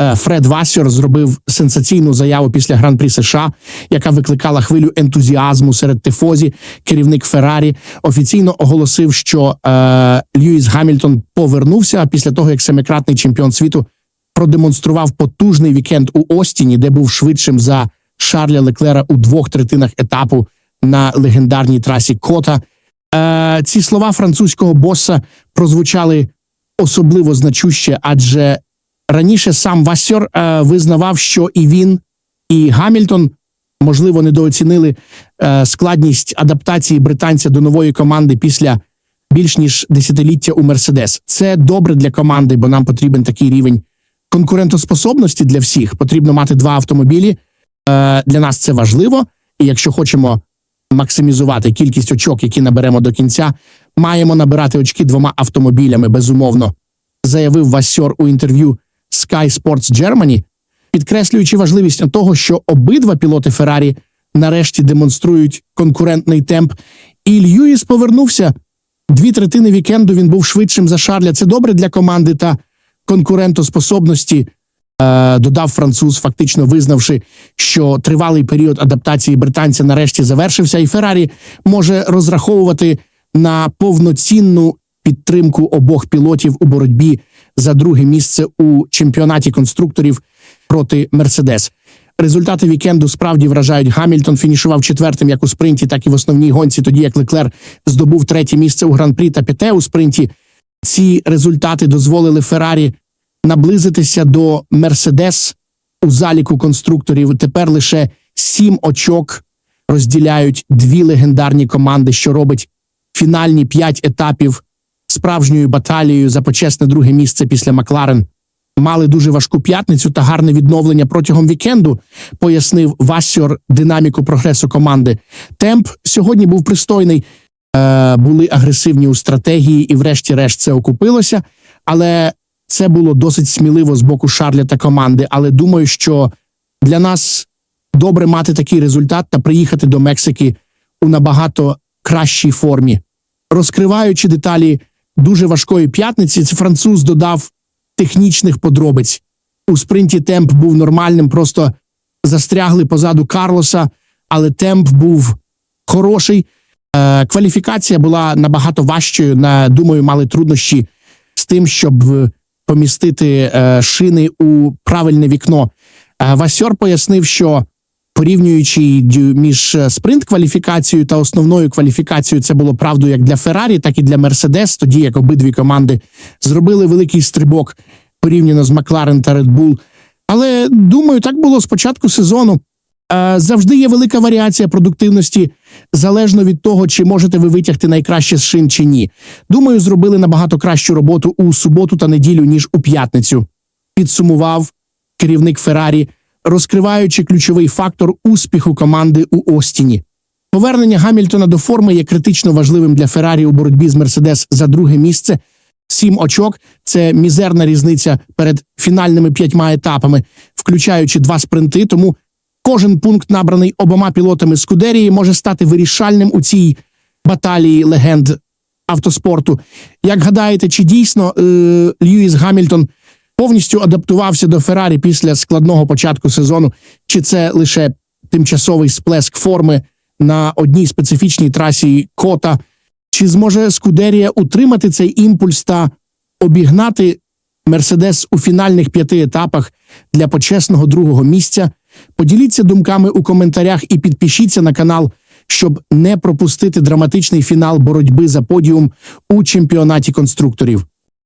Е, Фред Васьор зробив сенсаційну заяву після гран-прі США, яка викликала хвилю ентузіазму серед тифозі. Керівник Феррарі офіційно оголосив, що е, Льюіс Гамільтон повернувся після того, як семикратний чемпіон світу продемонстрував потужний вікенд у Остіні, де був швидшим за Шарля Леклера у двох третинах етапу на легендарній трасі Кота. Е, ці слова французького боса прозвучали особливо значуще, адже раніше сам Васьор е, визнавав, що і він, і Гамільтон можливо недооцінили е, складність адаптації британця до нової команди після більш ніж десятиліття у Мерседес. Це добре для команди, бо нам потрібен такий рівень конкурентоспособності для всіх. Потрібно мати два автомобілі. Е, для нас це важливо, і якщо хочемо максимізувати кількість очок, які наберемо до кінця, маємо набирати очки двома автомобілями, безумовно, заявив Васьор у інтерв'ю Sky Sports Germany, підкреслюючи важливість того, що обидва пілоти Феррарі нарешті демонструють конкурентний темп. І Льюіс повернувся. Дві третини вікенду він був швидшим за Шарля. Це добре для команди та конкурентоспособності. Е, додав француз, фактично визнавши, що тривалий період адаптації британця нарешті завершився, і Феррарі може розраховувати на повноцінну підтримку обох пілотів у боротьбі за друге місце у чемпіонаті конструкторів проти Мерседес. Результати вікенду справді вражають. Гамільтон фінішував четвертим як у спринті, так і в основній гонці, тоді як Леклер здобув третє місце у гран-прі та п'яте у спринті. Ці результати дозволили Феррарі наблизитися до Мерседес у заліку конструкторів. Тепер лише сім очок розділяють дві легендарні команди, що робить фінальні п'ять етапів справжньою баталією за почесне друге місце після Макларен. Мали дуже важку п'ятницю та гарне відновлення протягом вікенду, пояснив Вассьор динаміку прогресу команди. Темп сьогодні був пристойний, е, були агресивні у стратегії, і, врешті-решт, це окупилося. Але це було досить сміливо з боку Шарля та команди. Але думаю, що для нас добре мати такий результат та приїхати до Мексики у набагато кращій формі. Розкриваючи деталі дуже важкої п'ятниці, це француз додав технічних подробиць. У спринті темп був нормальним, просто застрягли позаду Карлоса, але темп був хороший. Е, кваліфікація була набагато важчою. На думаю, мали труднощі з тим, щоб е, помістити е, шини у правильне вікно. Васьор пояснив, що порівнюючи між е, спринт-кваліфікацією та основною кваліфікацією, це було правдою як для Феррарі, так і для Мерседес, тоді як обидві команди зробили великий стрибок порівняно з Макларен та Bull. Але думаю, так було з початку сезону. Е, Завжди є велика варіація продуктивності, залежно від того, чи можете ви витягти найкраще з шин чи ні. Думаю, зробили набагато кращу роботу у суботу та неділю, ніж у п'ятницю. Підсумував керівник Феррарі, розкриваючи ключовий фактор успіху команди у Остіні. Повернення Гамільтона до форми є критично важливим для Феррарі у боротьбі з Мерседес за друге місце. Сім очок це мізерна різниця перед фінальними п'ятьма етапами, включаючи два спринти. Тому кожен пункт, набраний обома пілотами Скудерії, може стати вирішальним у цій баталії легенд автоспорту. Як гадаєте, чи дійсно е, Льюіс Гамільтон повністю адаптувався до Феррарі після складного початку сезону, чи це лише тимчасовий сплеск форми на одній специфічній трасі Кота? Чи зможе Скудерія утримати цей імпульс та обігнати Мерседес у фінальних п'яти етапах для почесного другого місця? Поділіться думками у коментарях і підпишіться на канал, щоб не пропустити драматичний фінал боротьби за подіум у чемпіонаті конструкторів.